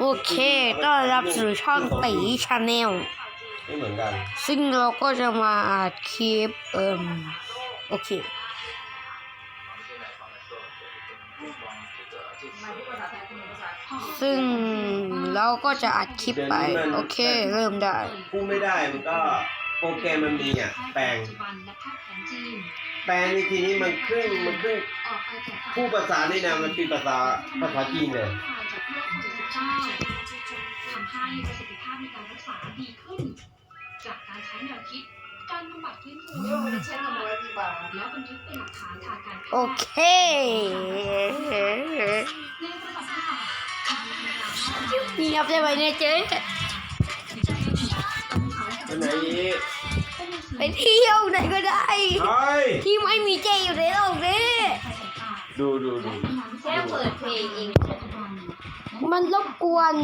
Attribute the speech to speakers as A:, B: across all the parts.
A: โอเคต้อนรับสู่ช่องตีชาแนล
B: ไม่เหมือนกัน
A: ซึ่งเราก็จะมาอัดคลิป เอ่มโอเค ซึ่งเราก็จะอัดคลิปไป โอเค เริ่มได้
B: พูดไม่ได้มันก็โปรแกรมมันมีอะแปลง แปลงในทีนี้มันครึ่งมันครึ่งผู้ภาษานี่นะมันเป็นภาษาภาษาจีนเลย
C: ทำให้ประสิทธิภาพในการรักษาดีขึ้น จากการใช้แนวคิด การบำบัดฟื้นฟูและบันทึกเป็นหลักฐานทางการแพทย์
A: โอเค
C: ในประวัติศาสตร์การพัฒนาภาพลักษณ์
A: เงียบได้ไหมเนี่ยเจ๊
B: ไปไหนอีก
A: ไปเที่ยวไหนก็ได้
B: เฮ้ย
A: ที่ไม่มีเจอยู่ในโลกนี้
B: ดูดูดู
A: แค่เปิดเพลงเองมันรบกวน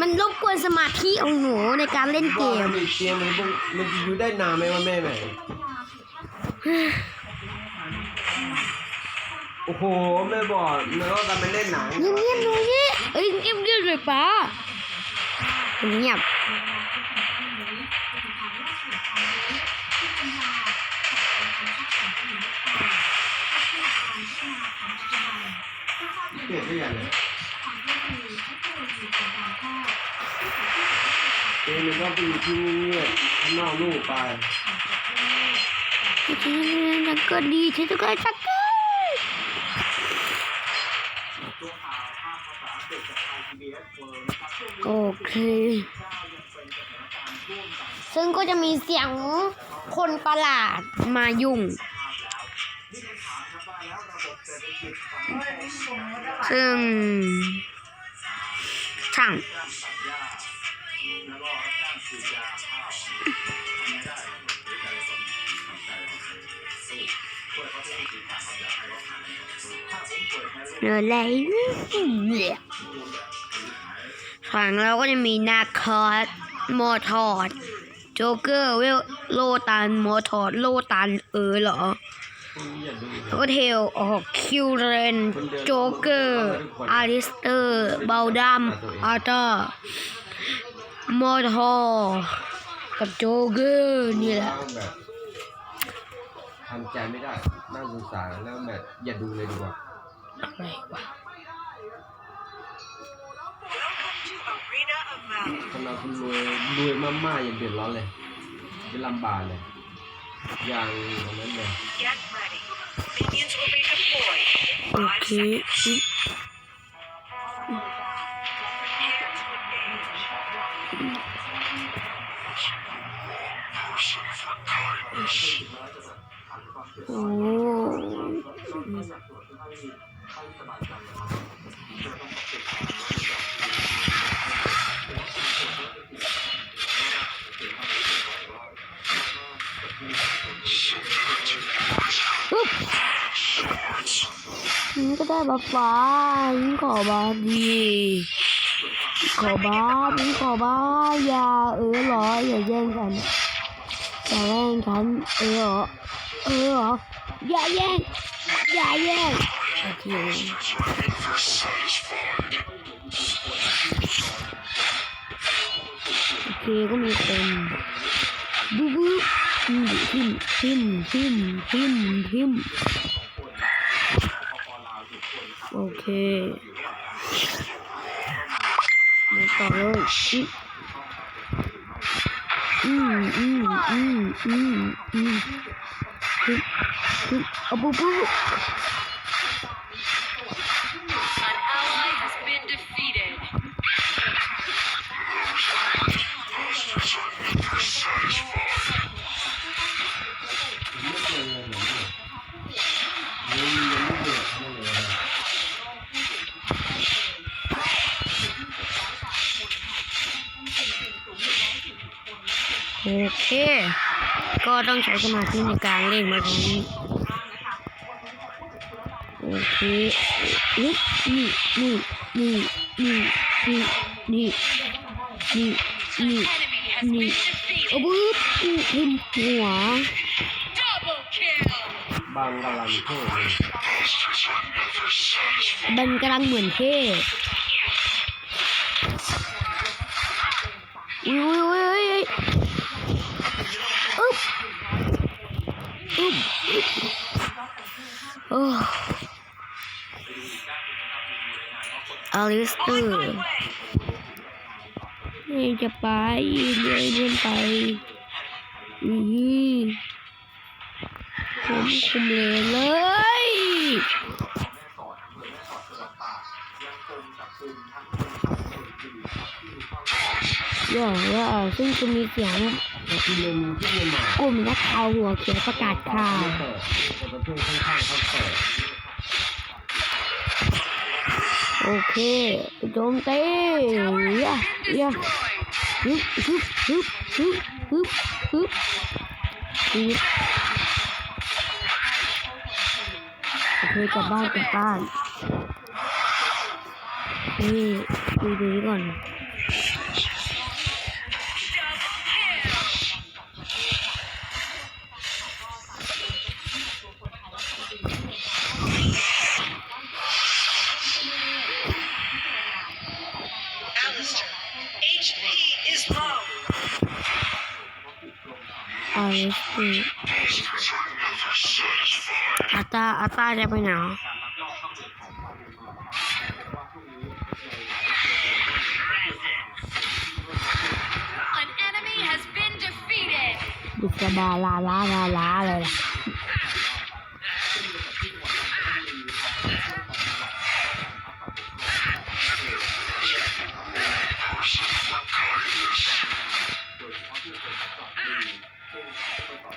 A: มันรบกวนสมาธิของหนูในการเล่นเก
B: ว่ามมันมีเตียงมันมันมันจะอยู่ได้นานไหมวะแม่ไหนโอ้โหแม่บอกแล้วก็กันไปเล่นหนัง
A: เงียบเงียบๆหนูนี่เอ้ยเงียบเงียบๆเลยป้าเงียบ
B: เปลี่ยนได้ยังไงเตียงมันก็ไปอยู่ที่เงียบๆข้างนอกลูกไป
A: ฉันก็ดีฉันก็ชักเกอร์โอเค ซึ่งก็จะมีเสียงคนประหลาดมายุ่ง ซึ่ง ช่างเนื้อไหลเนี่ยฝั่งเราก็จะมีนาคอสโมทอดโจเกอร์เวลโลตันโมทอดโลตันเออเหรอ แล้วก็เทลออกคิวเรนโจ๊กเกอร์อาริสเตอร์เบลดัมอาร์เตอร์โมทอกับโจ๊กเกอร์นี่แหละ
B: แบบทำใจไม่ได้น่าสงสารแล้วแบบอย่าดูเลยดีกว่า
A: อะไรวะ
B: สำหรับคุณรวยรวยมากๆอย่าเดือดร้อนเลยจะลำบากเลยอย่างอันนั้นเลย
A: Okay. Mm. Oh. นี่ก็ได้บัฟฟ้านี่ขอบาดีขอบานี่ขอบาอย่าเออเหรออย่าแย่งกันอย่าแย่งกันเออเหรอเออหรออย่าแย่งอย่าแย่งโอเคโอเคก็มีคนบูบูทิมทิมทิมทิมทิมทิมโอ เคมาต่อเลยอืมอืมอืมอืมอืมอืม ใช้สมาธิในการเล่นมาตรงนี้โอเคอุ๊ยนี่นี่นี่นี่นี่นี่นี่นี่
D: Enemy has
A: Mm.
D: been defeated.
A: โอ้บึ๊บทิมหัว
B: บางกำลังเท่เลย
A: มันกำลังเหมือนเท่อุ้ยอุ้ยอุ้ยอุ้ยอุ๊บอุ๊บ โอ้อลิสเตอร์นี่จะไปเดินเดินไปอือผมคุมเลยเลยอย่าว่าซึ่งจะมีเสียง
B: ก
A: ลุ่มนักข่าวหัวเขียวประกาศข่าวโอเคโจมตีย่าย่าฮึบฮึบฮึบฮึบฮึบฮึบฮึบโอเคกลับบ้านกลับบ้านนี่ดูดูก่อน อาตาอาตาจะไปไหนอะ
D: An enemy has been defeated.
A: บุษบาลาลาลาลาเลยล่ะ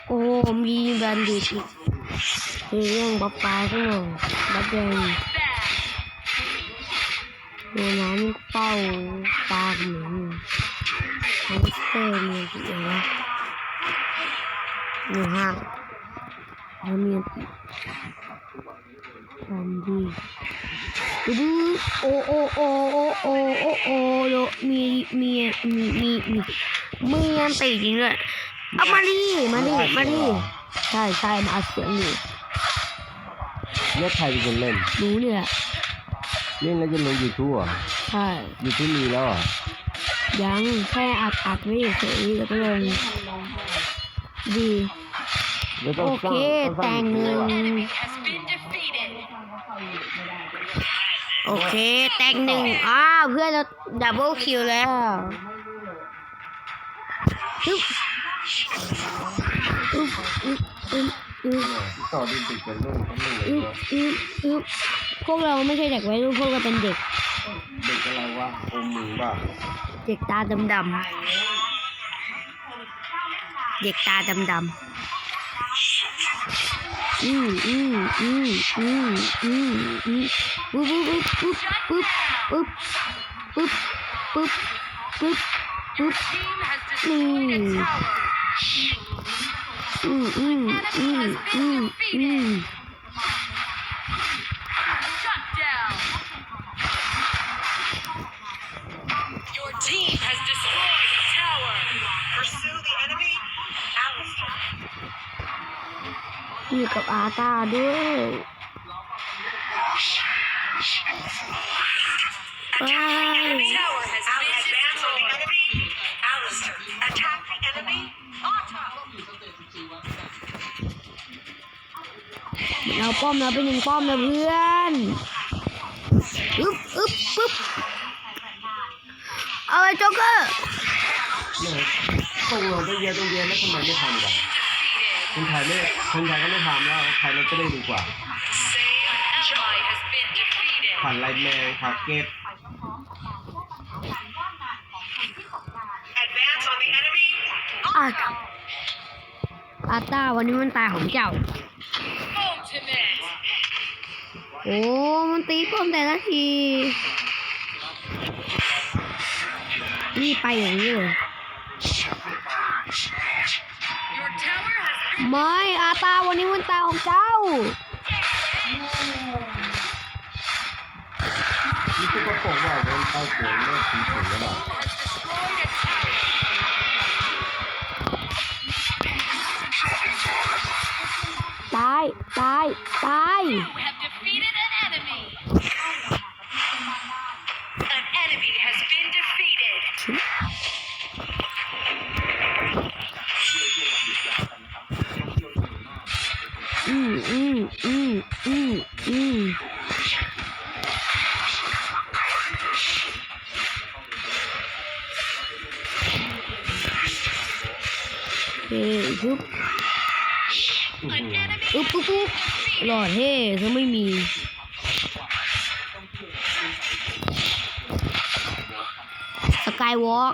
A: โอ้มีแบนดิตอีก มีเรื่องบ๊อบปลาขึ้นมาบ๊อบแดง
D: Bad.
A: ในนั้นเป้าปลาเหมือนมอนสเตอร์มีกี่อย่างวะในห้างแล้วมีอะไรอันดีดูโอโอโอโอโอโอโอโลมีมีมีมีมีมีอันตีจริงด้วยเอามาดิมาดิมาดิใช่ใช่มาเสียงอ ยู่
B: เลือกใครเป็นคนเล่น
A: รู้เนี่ย
B: เล่นแล้วจะลงยูทูบอะ
A: ใช่
B: ยูทูบมีแล้วอะ
A: ยังแค่อัดอัดไว้เฉยๆแล้วก็ลงดี
B: แล้วต้
A: โอ
B: องส
A: เค
B: ร้างต้องสร้าง
A: แต่งหนึ่ง
D: Enemy has been defeated.
A: โอเค แต่งหนึ่งอ้าวเพื่อนเราดับเบิลคิวแล้วอึ๊บอึ๊บอึ๊บอึ๊บอึ๊บ
B: ต่อดิติดกันรุ่นเขาไม่เลย
A: อึ๊บอึ๊บอึ๊บพวกเราไม่ใช่เด็กวัยรุ่นพวกเราเป็นเด็ก
B: เด็กอะไรวะอมมือป่ะ
A: เด็กตาดำๆเด็กตาดำๆอืมอืมอืมอืมอืมอืมปุ๊บปุ๊บปุ๊บปุ๊บปุ๊บปุ๊บปุ๊บปุ๊บปุ๊บ
D: Team Mm, mm, mm,
A: mm,
D: mm.
A: อยู่กับอาตาด้วย
E: ว้าว
A: เราป้อมเราเป็นหนึ่งป้อมนะเพื่อนอึ๊บอึ๊บปึ๊บเอาเลยโจ๊กเกอร์
B: เนี่ยต้องลงต้องเยอะต้องเยอะแล้วทำไมไม่ทำกันคนไทยไม่คนไทยก็ไม่ทำแล้วไทยเราจะได้ดีกว่า
D: Ally has been defeated.
B: ผ่านไลน์แมนคาเก็ต
E: Advance on the enemy.
A: อาอาตาวันนี้มันตายของเจ้า
D: Ultimate.
A: โอ้ มันตีป้อมแต่ละที นี่ไปอย่างนี้เลยไม่อาตาวันนี้มันตายของเจ้า
B: นี่ก็ปกว่าโดนตาเสือเมื่อถึงถึงแล้วหรอ
D: has destroyed a tower.
A: ตาย ตาย ตาย เฮ้ยุบอุ๊บปุ๊บปุ๊บหลอดเฮ้เขาไม่มีสกายวอล์ก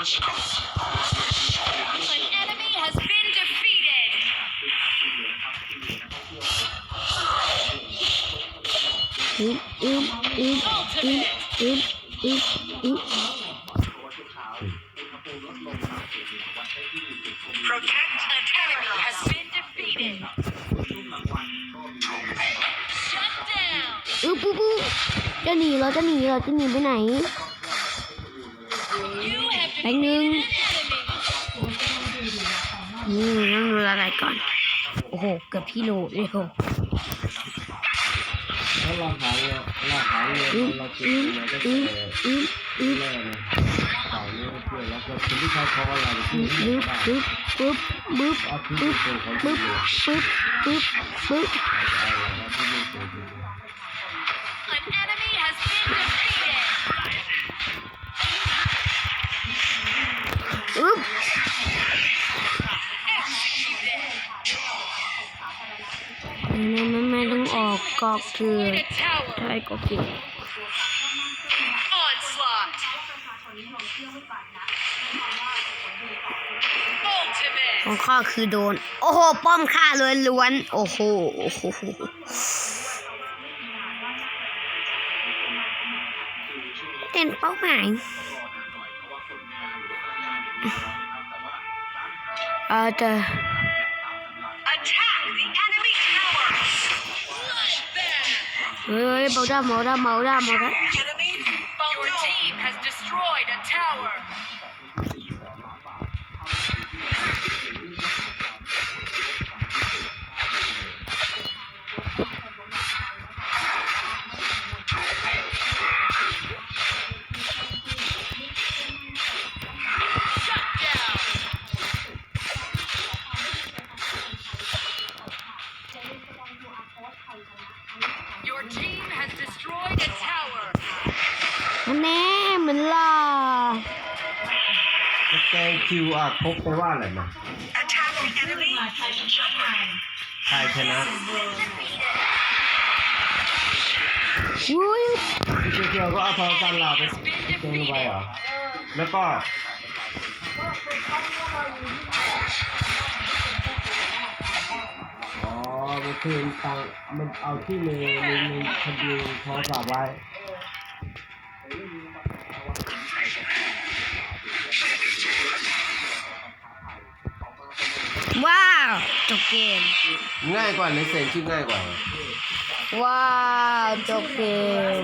D: An enemy has been defeated.
A: อึ๊
C: บอึ๊บอึ๊บอึ๊
A: บ
D: Ultimate.
A: อึ๊บอึ๊บอึ๊บ
E: Protect
D: An enemy has been defeated. Shut down.
A: อึ๊บปุ๊บปุ๊บจะหนีเหรอจะหนีเหรอจะหนีไปไหน
D: You have
A: Đánh
D: defeated
A: lưng.
D: an enemy.
A: นี่ต้องดูอะไรก่อน โอ้โห เกือบพี่โหนเร็ว
B: ถ้าเราหาเงินเราหาเงิน
A: อึ๊บ
B: เราเก็บ
A: อึ๊บ
B: เงินได้
A: อึ๊บ
B: แต่
A: อึ๊บอึ๊บ
B: แรกเลยต่าเนี่ยเพื่อนแล้วก็คนที่เขาเขาอะไรที่
A: อึ๊บ
B: ที่
A: อึ๊บ
B: ได้
A: อึ๊บปึ๊บปึ๊บปึ๊บปึ๊บ
B: อยู่
A: ปึ๊บปึ๊บปึ๊บ
B: อ
A: กกอคือ
D: Destroyed a tower.
A: ใช่กอกคือของข้าคือโดน โอ้โห ป้อมข้าล้วนล้วนๆ โอ้โห โอ้โหเป็นเป้าหมายเออจะ
D: Bloodbath.
A: เฮ้ยเบาด้า
B: QR ครบไปลว่าอะไรนะ
E: attack the enemy.
B: ใครชนะ
A: อุ้ย
B: พี่เกียวก็เอาโทรศัพท์เราไป
D: Has been
B: เจอไป
D: defeated.
B: เหรอ แล้วก็อ๋อมันคือตังมันเอาที่มือมือมือทะเบียนโทรศัพท์ไว้
A: ว้ จบเกม
B: ง่ายกว่าในเซนชื่อง่ายกว่า
A: ว้าวจบเกม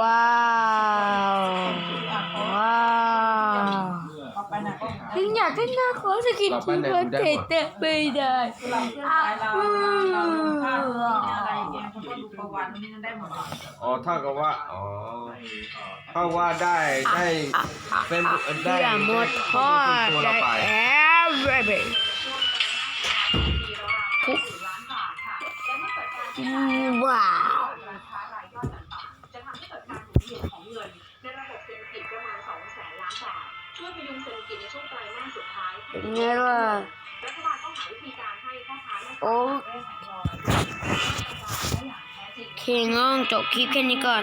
A: ว้าวว้าวถึงอยากเล่นหน้าขอสกิน
B: ต่อไป
A: ที
B: ไหน
A: เพื่อน
B: ดูได้
A: เตะ
B: หมด
A: เตะไม่ได้อะอืม
B: อ๋อเท่ากับว่า อ๋อเท่าว่าได้ได้เป็นได้
A: เพื่อหมดทอด
B: ตัว
A: ได้
B: เว้า
A: ว
C: จะทำให้เกิดการหมุนเวียนของเงินในระบบเศรษฐกิจประมาณ2แสนล้านบาทช่วยพยุงเศรษฐกิจในช่วงไตรมาสสุดท้าย
A: เป็นไงล่ะ
C: รัฐบาลต้องหาวิธีการให้พ่อค้าแม่ค้า
A: โอ้
C: ได้แข่งขันได้อย่างแท้จริง
A: เคงองจบคลิปแค่นี้ก่อน